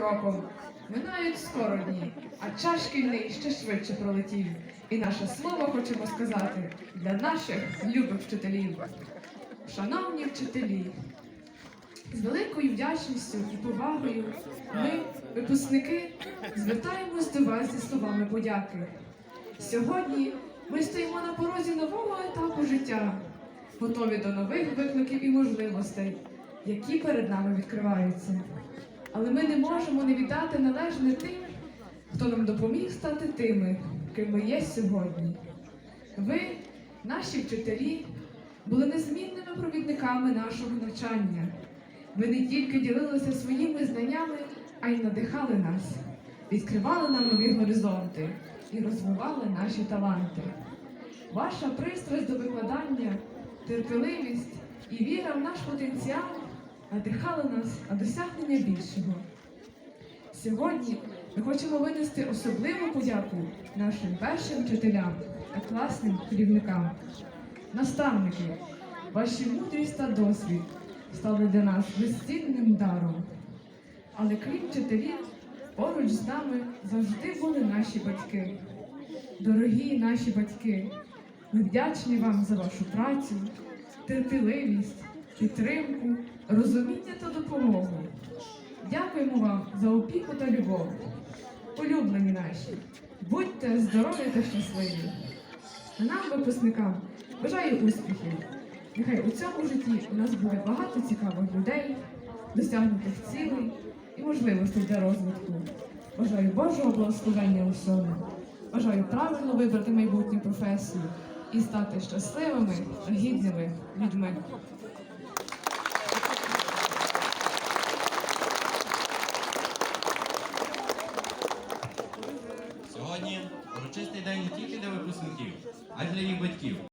кроком. Минають скоро дні, а час шкільний ще швидше пролетів. І наше слово хочемо сказати для наших любих вчителів. Шановні вчителі, з великою вдячністю і повагою ми, випускники, звертаємось до вас зі словами подяки. Сьогодні ми стоїмо на порозі нового етапу життя, готові до нових викликів і можливостей, які перед нами відкриваються. Але ми не можемо не віддати належне тим, хто нам допоміг стати тими, ким ми є сьогодні. Ви, наші вчителі, були незмінними провідниками нашого навчання. Ви не тільки ділилися своїми знаннями, а й надихали нас, відкривали нам нові горизонти і розвивали наші таланти. Ваша пристрасть до викладання, терпеливість і віра в наш потенціал надихали нас на досягнення більшого. Сьогодні ми хочемо винести особливу подяку нашим першим вчителям та класним керівникам. Наставники, ваші мудрість та досвід стали для нас безцінним даром. Але крім вчителів, поруч з нами завжди були наші батьки. Дорогі наші батьки, ми вдячні вам за вашу працю, терпеливість, підтримку, розуміння та допомогу. Дякуємо вам за опіку та любов. Улюблені наші, будьте здорові та щасливі. Нам, випускникам, бажаю успіхів. Нехай у цьому житті у нас буде багато цікавих людей, досягнутих цілей і можливостей для розвитку. Бажаю Божого благословення усьому. Бажаю правильно вибрати майбутню професію і стати щасливими та гідними людьми. Сьогодні урочистий день не тільки для випускників, а й для їх батьків.